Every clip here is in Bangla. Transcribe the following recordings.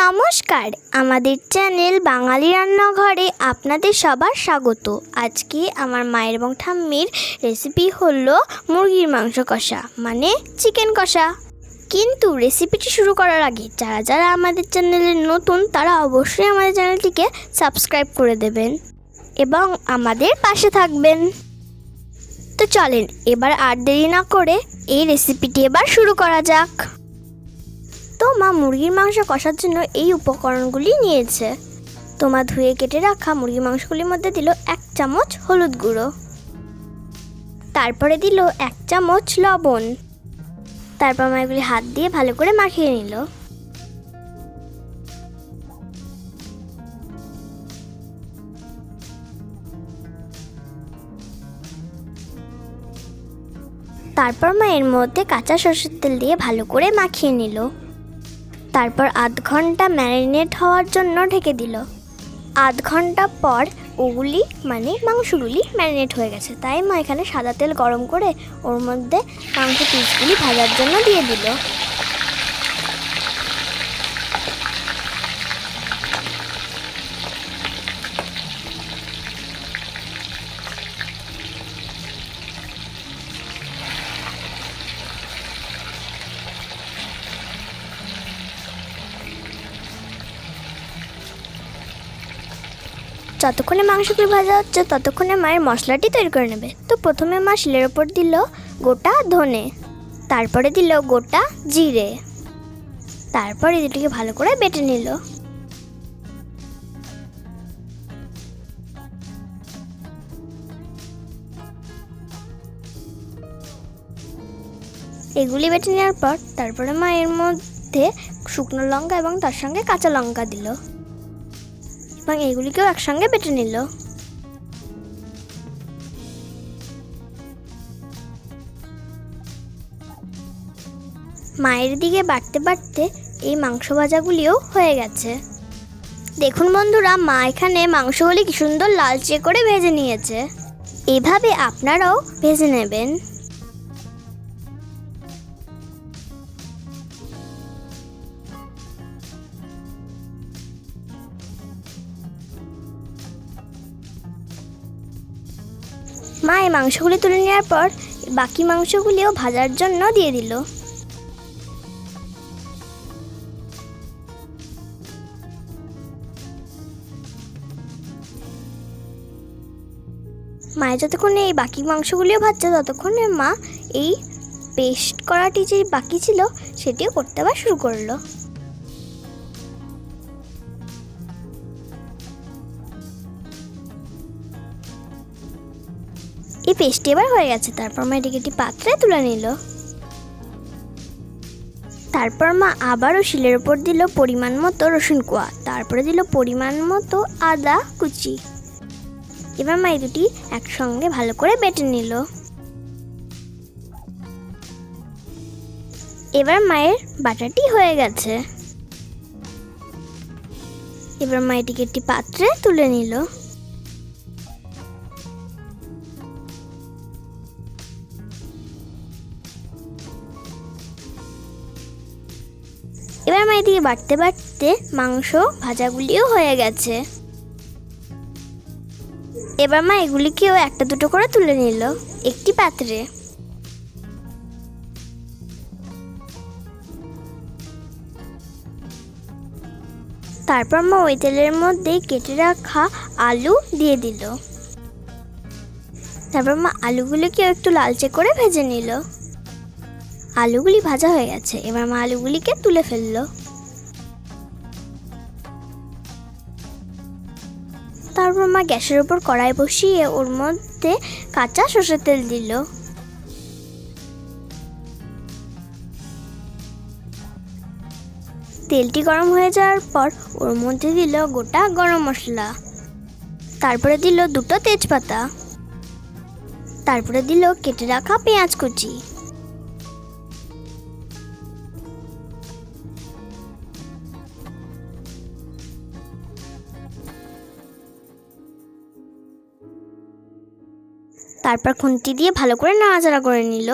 নমস্কার, আমাদের চ্যানেল বাঙালি রান্নাঘরে আপনাদের সবার স্বাগত। আজকে আমার মায়ের এবং ঠাম্মির রেসিপি হলো মুরগির মাংস কষা মানে চিকেন কষা। কিন্তু রেসিপিটি শুরু করার আগে যারা যারা আমাদের চ্যানেলে নতুন, তারা অবশ্যই আমাদের চ্যানেলটিকে সাবস্ক্রাইব করে দেবেন এবং আমাদের পাশে থাকবেন। তো চলেন, এবার আর দেরি না করে এই রেসিপিটি এবার শুরু করা যাক। তো মা মুরগির মাংস কষার জন্য এই উপকরণগুলি নিয়েছে। তো মা ধুয়ে কেটে রাখা মুরগির মাংসগুলির মধ্যে দিল এক চামচ হলুদ গুঁড়ো। তারপরে দিল এক চামচ লবণ। তারপর মা এগুলি হাত দিয়ে ভালো করে মাখিয়ে নিল। তারপর মা এর মধ্যে কাঁচা সরষের তেল দিয়ে ভালো করে মাখিয়ে নিল। তারপর আধ ঘণ্টা ম্যারিনেট হওয়ার জন্য ঢেকে দিল। আধ ঘণ্টা পর ওগুলি মানে মাংসগুলি ম্যারিনেট হয়ে গেছে। তাই মা এখানে সাদা তেল গরম করে ওর মধ্যে মাংস পিসগুলি ভাজার জন্য দিয়ে দিল। যতক্ষণে মাংসগুলি ভাজা হচ্ছে, ততক্ষণে মায়ের মশলাটি তৈরি করে নেবে। তো প্রথমে মা শিলের ওপর দিল গোটা ধনে, তারপরে দিল গোটা জিরে, তারপরে দুটিকে ভালো করে বেটে নিল। এগুলি বেটে নেওয়ার পর তারপরে মা এর মধ্যে শুকনো লঙ্কা এবং তার সঙ্গে কাঁচা লঙ্কা দিল। এবং এগুলিকেও একসঙ্গে বেটে নিল। মায়ের দিকে বাড়তে বাড়তে এই মাংস ভাজাগুলিও হয়ে গেছে। দেখুন বন্ধুরা, মা এখানে মাংসগুলি কি সুন্দর লালচে করে ভেজে নিয়েছে। এভাবে আপনারাও ভেজে নেবেন। মা এই মাংসগুলি তুলে নেওয়ার পর বাকি মাংসগুলিও ভাজার জন্য দিয়ে দিল। মায়ের যতক্ষণে এই বাকি মাংসগুলিও ভাজছে, ততক্ষণে মা এই পেস্ট করাটি যে বাকি ছিল, সেটিও করতে আবার শুরু করল। এই পেস্টটি এবার হয়ে গেছে। তারপর মা এটিকে একটি পাত্রে তুলে নিল। তারপর মা আবারও শিলের ওপর দিল পরিমাণ মতো রসুন কোয়া। তারপরে দিল পরিমাণ মতো আদা কুচি। এবার মা এই দুটি একসঙ্গে ভালো করে বেটে নিল। এবার মায়ের বাটাটি হয়ে গেছে। এবার মা এটিকে একটি পাত্রে তুলে নিল। এবার মা এদিকে বাড়তে বাড়তে মাংস ভাজাগুলিও হয়ে গেছে। এবার মা এগুলিকেও একটা দুটো করে তুলে নিল, একটি পাত্রে। তারপর মা ওই তেলের মধ্যে কেটে রাখা আলু দিয়ে দিল। তারপর মা আলুগুলিকেও একটু লালচে করে ভেজে নিল। আলুগুলি ভাজা হয়ে গেছে। এবার মা আলুগুলিকে তুলে ফেলল। তারপর মা গ্যাসের উপর কড়াই বসিয়ে ওর মধ্যে কাঁচা সর্ষের তেল দিল। তেলটি গরম হয়ে যাওয়ার পর ওর মধ্যে দিল গোটা গরম মশলা। তারপরে দিল দুটো তেজপাতা। তারপরে দিল কেটে রাখা পেঁয়াজ কুচি। তারপর খুন্তি দিয়ে ভালো করে নাড়াচাড়া করে নিল।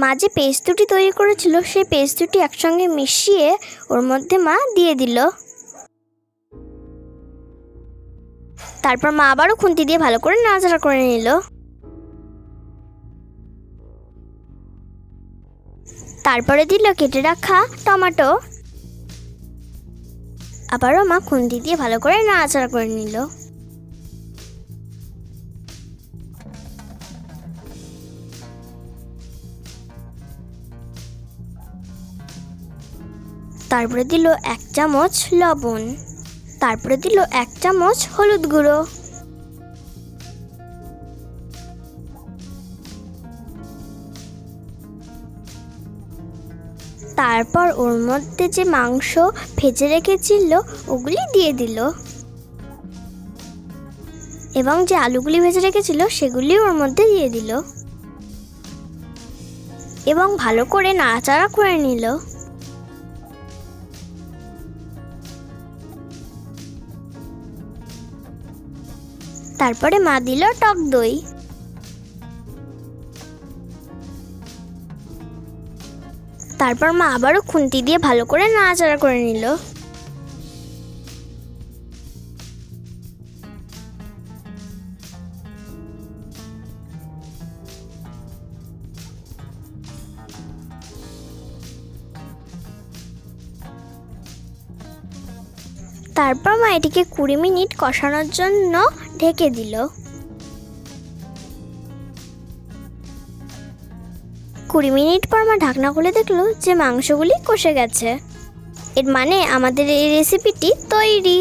মা যে পেস্তুটি তৈরি করেছিল, সেই পেস্তুটি একসঙ্গে মিশিয়ে ওর মধ্যে মা দিয়ে দিল। তারপর মা আবারও খুন্তি দিয়ে ভালো করে নাড়াচাড়া করে নিল। তারপরে দিল কেটে রাখা টমেটো। আবারও মা খুন্তি দিয়ে ভালো করে নাড়াচাড়া করে নিল। তারপরে দিল এক চামচ লবণ। তারপরে দিল এক চামচ হলুদ গুঁড়ো। তারপর ওর মধ্যে যে মাংস ভেজে রেখেছিল, ওগুলি দিয়ে দিল। এবং যে আলুগুলি ভেজে রেখেছিল, সেগুলি ওর মধ্যে দিয়ে দিল। এবং ভালো করে নাড়াচাড়া করে নিল। তারপরে মা দিল টক দই। তারপর মা আবারও খুন্তি দিয়ে ভালো করে নাড়াচাড়া করে নিল। তারপর মা এটিকে কুড়ি মিনিট কষানোর জন্য ঢেকে দিল। কুড়ি মিনিট পর মা ঢাকনা খুলে দেখল যে মাংসগুলি কষে গেছে। এর মানে আমাদের এই রেসিপিটি তৈরি।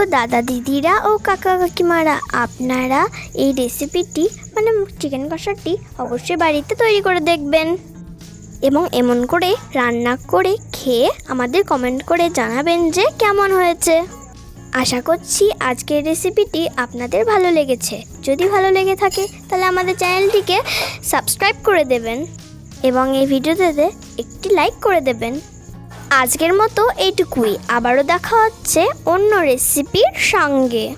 তো দাদা দিদিরা ও কাকা কাকিমারা, আপনারা এই রেসিপিটি মানে চিকেন কষাটি অবশ্যই বাড়িতে তৈরি করে দেখবেন। এবং এমন করে রান্না করে খেয়ে আমাদের কমেন্ট করে জানাবেন যে কেমন হয়েছে। আশা করছি আজকের রেসিপিটি আপনাদের ভালো লেগেছে। যদি ভালো লেগে থাকে, তাহলে আমাদের চ্যানেলটিকে সাবস্ক্রাইব করে দেবেন। এবং এই ভিডিওতে একটি লাইক করে দেবেন। আজকের মতো এইটুকুই। আবারও দেখা হচ্ছে অন্য রেসিপির সঙ্গে।